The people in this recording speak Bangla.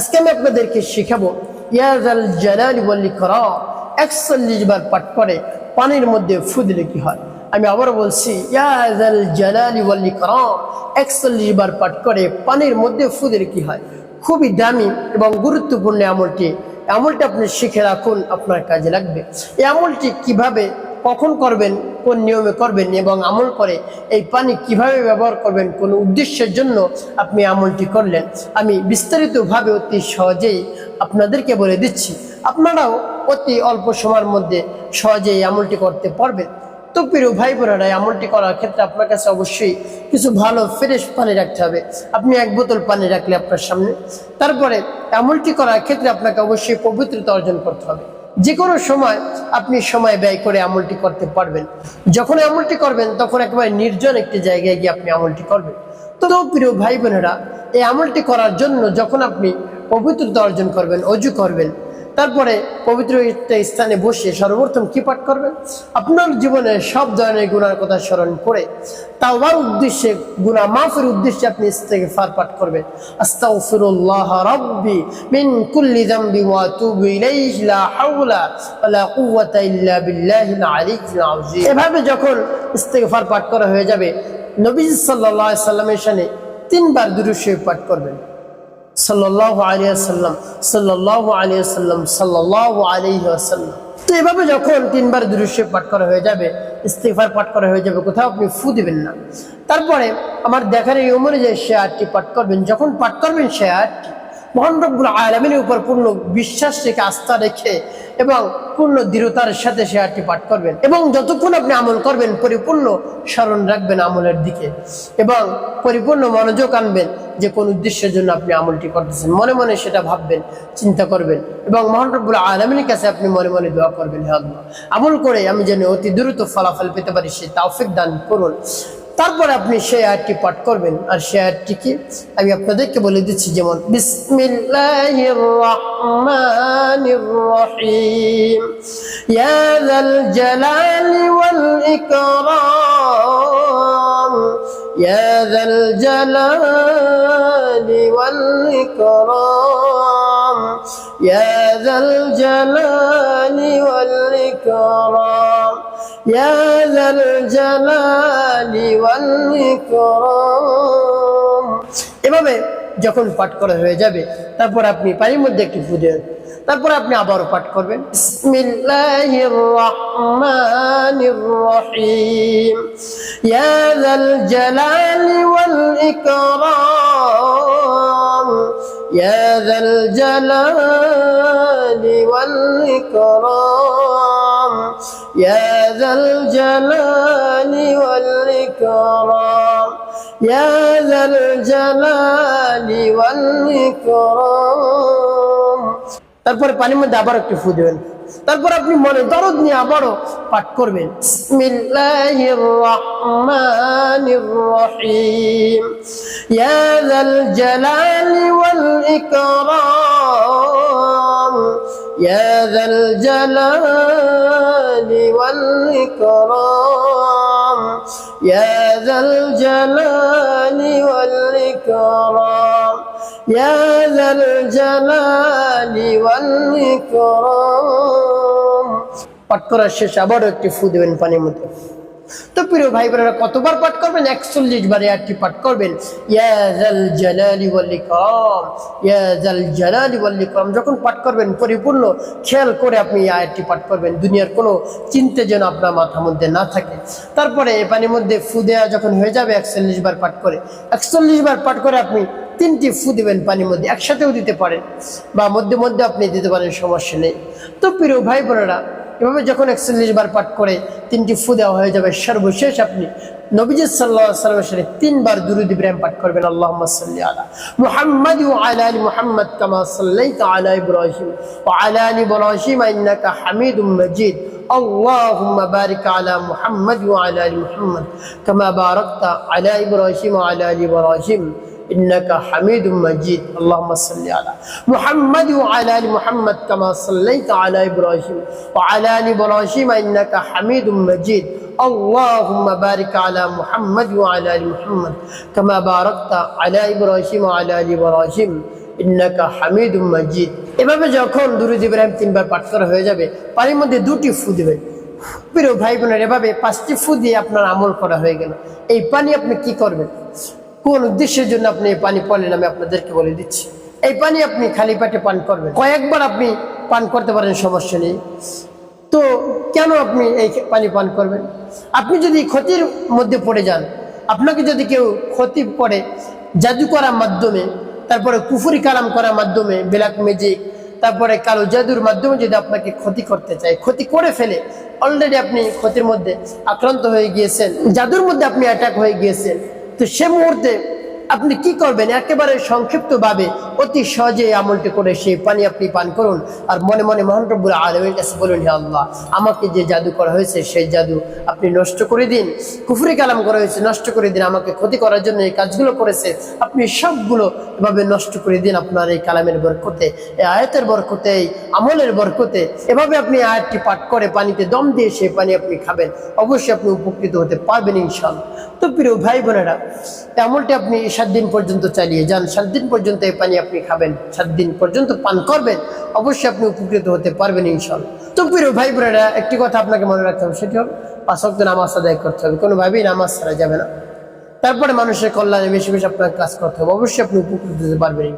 আজকে আমি আপনাদেরকে শিখাবো ইয়াজাল জালালি ওয়াল ইকরাম। একচল্লিশ বার পাঠ করে পানির মধ্যে ফু দিলে কি হয়? আমি আবার বলছি ইয়াজাল জালালি ওয়াল ইকরাম। একচল্লিশ বার পাঠ করে পানির মধ্যে ফু দিলে কি হয়? খুবই দামি এবং গুরুত্বপূর্ণ আমলটি। আমলটি আপনি শিখে রাখুন, আপনার কাজে লাগবে। এই আমলটি কীভাবে, কখন করবেন কোন নিয়মে করবেন এবং আমল করে এই পানি কীভাবে ব্যবহার করবেন, কোন উদ্দেশ্যের জন্য আপনি আমলটি করলেন, আমি বিস্তারিতভাবে অতি সহজেই আপনাদেরকে বলে দিচ্ছি। আপনারাও অতি অল্প সময়ের মধ্যে সহজেই আমলটি করতে পারবেন। তো প্রিয় ভাই বোনেরা আমলটি করার ক্ষেত্রে আপনার কাছে অবশ্যই কিছু ভালো ফ্রেশ পানি রাখতে হবে। আপনি এক বোতল পানি রাখলে আপনার সামনে। তারপরে আমলটি করার ক্ষেত্রে আপনাকে অবশ্যই পবিত্রতা অর্জন করতে হবে। যে কোনো সময় আপনি সময় ব্যয় করে আমলটি করতে পারবেন। যখন আমলটি করবেন, তখন একেবারে নির্জন একটি জায়গায় গিয়ে আপনি আমলটি করবেন। তো প্রিয় ভাই বোনেরা এই আমলটি করার জন্য যখন আপনি পবিত্রতা অর্জন করবেন, অজু করবেন তারপরে পবিত্র স্থানে বসে সর্বপ্রথম কি পাঠ করবেন আপনার জীবনে সব ধরনের গুণার কথা স্মরণ করে তাওবার উদ্দেশ্যে গুণা মাফের উদ্দেশ্যে আপনি থেকে ফার পাঠ করবেন। আস্তাগফিরুল্লাহ রাব্বি মিন কুল্লি যামবি ওয়া আতুবু ইলাইহি লা হাওলা ওয়ালা কুওয়াতা ইল্লা বিল্লাহিল আলিয়্যিল আযীম। এভাবে যখন ইস্তেগফার পাঠ করা হয়ে যাবে নবী সাল্লাল্লাহু আলাইহি সাল্লামের শানে তিনবার দুরূদ শরীফ পাঠ করবেন। সাল্লাহ আলিয়াল্লাম সাল্লাহ আলিয়াল্লাম সাল্লাহ আলিহি আসাল্লাম তো এভাবে যখন তিনবার দৃশ্য পাঠ করা হয়ে যাবে ইস্তিফার পাঠ করা হয়ে যাবে, কোথাও আপনি ফু দিবেন না। তারপরে আমার দেখার এই উমরে যে আটটি পাঠ করবেন। যখন পাঠ করবেন সে আটটি মহান আলমিনের উপর পূর্ণ বিশ্বাস রেখে, আস্থা রেখে এবং পূর্ণ দৃঢ়তার সাথে সে আটটি পাঠ করবেন এবং যতক্ষণ আপনি আমল করবেন, পরিপূর্ণ স্মরণ রাখবেন আমলের দিকে এবং পরিপূর্ণ মনোযোগ আনবেন যে কোন উদ্দেশ্যের জন্য আপনি আমলটি করতেছেন। মনে মনে সেটা ভাববেন, চিন্তা করবেন এবং মহান রব্বুল আলমিনের কাছে আপনি মনে মনে দোয়া করবেন, হে আল্লাহ। আমল করে আমি যেন অতি দ্রুত ফলাফল পেতে পারি, সে তাওফিক দান করুন। তারপরে আপনি সেই আয়াতটি পাঠ করবেন। আর সেই আয়াতটি কি? আমি আপনাদেরকে বলে দিচ্ছি, যেমন ইয়া يا ذا الجلال والإكرام এভাবে যখন পাঠ করা হয়ে যাবে তারপর আপনি পানির মধ্যে একটি ফু দেবেন তারপর আপনি আবারও পাঠ করবেন বিসমিল্লাহির রহমানির রহিম ইয়া যাল জালালি ওয়াল ইকরাম ইয়া যাল জালালি ওয়াল ইকরাম يا ذا الجلال والإكرام يا ذا الجلال والإكرام তারপরে পানির মধ্যে আবার একটু ফু দেবেন তারপর আপনি মনে দরদ নিয়ে আবারও পাঠ করবেন বিসমিল্লাহির রহমানির রহিম ইয়া যাল জালালি ওয়াল ইকরাম ইয়া যাল জালালি ওয়াল ইকরাম ইয়া যাল জালালি ওয়াল ইকরাম يا ذا الجلال والإكرام পাঠ করার শেষ আবারও একটি ফু দেবেন পানির মধ্যে তো প্রিয় ভাই বোনেরা কতবার পাঠ করবেন? একচল্লিশ বার আয়াতটি পাঠ করবেন। যখন পাঠ করবেন, পরিপূর্ণ খেয়াল করে আপনি এই আয়াতটি পাঠ করবেন। দুনিয়ার কোনো চিন্তা যেন আপনার মাথার মধ্যে না থাকে। তারপরে এই পানির মধ্যে ফু দেওয়া যখন হয়ে যাবে, একচল্লিশ বার পাঠ করে। একচল্লিশ বার পাঠ করে আপনি তিনটি ফু দিবেন পানির মধ্যে, একসাথেও দিতে পারেন বা মধ্যে মধ্যে আপনি দিতে পারেন, সমস্যা নেই। তো প্রিয় ভাই বোনেরা এভাবে যখন একচল্লিশ বার পাঠ করে তিনটি ফু দেওয়া হয়ে যাবে সর্বশেষ আপনি নবীজ সাল্লাহ সাল্লামের সাথে তিনবার দুরুদ ইব্রাহিম পাঠ করবেন আল্লাহ সাল্লি আলা মুহাম্মদ ও আলা আলী মুহাম্মদ কামা সাল্লাইতা আলা ইব্রাহিম ও আলা আলী ইব্রাহিম ইন্নাকা হামিদুম মাজিদ اللهم بارك على محمد وعلى ال محمد كما باركت على ابراهيم وعلى ال ابراهيم إنك حميد مجيد اللهم صل على محمد وعلى آل محمد كما صليت على إبراهيم وعلى آل إبراهيم إنك حميد مجيد اللهم بارك على محمد وعلى آل محمد كما باركت على إبراهيم وعلى آل إبراهيم ইন্নাকা হামিদুম মাজিদ এভাবে যখন দুরুদ ইব্রাহিম তিনবার পাঠ করা হয়ে যাবে পানির মধ্যে দুটি ফু দিবেন প্রিয় ভাই বোনের এভাবে পাঁচটি ফু দিয়ে আপনার আমল করা হয়ে গেল এই পানি আপনি কি করবেন কোন উদ্দেশ্যের জন্য আপনি এই পানি পড়লেন আমি আপনাদেরকে বলে দিচ্ছি। এই পানি আপনি খালি পেটে পান করবেন। কয়েকবার আপনি পান করতে পারেন, সমস্যা নেই। তো কেন আপনি এই পানি পান করবেন? আপনি যদি ক্ষতির মধ্যে পড়ে যান, আপনাকে যদি কেউ ক্ষতি করে জাদু করার মাধ্যমে, তারপরে কুফুরি কালাম করার মাধ্যমে, ব্ল্যাক ম্যাজিক, তারপরে কালো জাদুর মাধ্যমে যদি আপনাকে ক্ষতি করতে চায়, ক্ষতি করে ফেলে অলরেডি আপনি ক্ষতির মধ্যে আক্রান্ত হয়ে গিয়েছেন, জাদুর মধ্যে আপনি অ্যাটাক হয়ে গিয়েছেন তো সে মুহূর্তে আপনি কি করবেন? একেবারে সংক্ষিপ্তভাবে অতি সহজে আমলটি করে সেই পানি আপনি পান করুন। আর মনে মনে মহান রব্বুল আলমের কাছে বলুন, হে আল্লাহ, আমাকে যে জাদু করা হয়েছে, সেই জাদু আপনি নষ্ট করে দিন। কুফুরি কালাম করা হয়েছে, নষ্ট করে দিন। আমাকে ক্ষতি করার জন্য এই কাজগুলো করেছে। আপনি সবগুলো এভাবে নষ্ট করে দিন আপনার এই কালামের বরকতে, এই আয়াতের বরকতে, এই আমলের বরকতে। এভাবে আপনি আয়াতটি পাঠ করে পানিতে দম দিয়ে সেই পানি আপনি খাবেন। অবশ্যই আপনি উপকৃত হতে পারবেন ইনশাল্লাহ তো প্রিয় ভাই বোনেরা আমলটি আপনি সাত দিন পর্যন্ত চালিয়ে যান। সাত দিন পর্যন্ত এই পানি আপনি খাবেন, সাত দিন পর্যন্ত পান করবেন, অবশ্যই আপনি উপকৃত হতে পারবেন ইনশাল তো প্রিয় ভাই বোনেরা, একটি কথা আপনাকে মনে রাখতে হবে, সেটি হল পাঁচক নামাজ আদায় করতে হবে। কোনোভাবেই নামাজ ছাড়া যাবে না। তারপরে মানুষের কল্যাণে বেশি বেশি আপনার কাজ করতে হবে, অবশ্যই আপনি উপকৃত হতে পারবেন।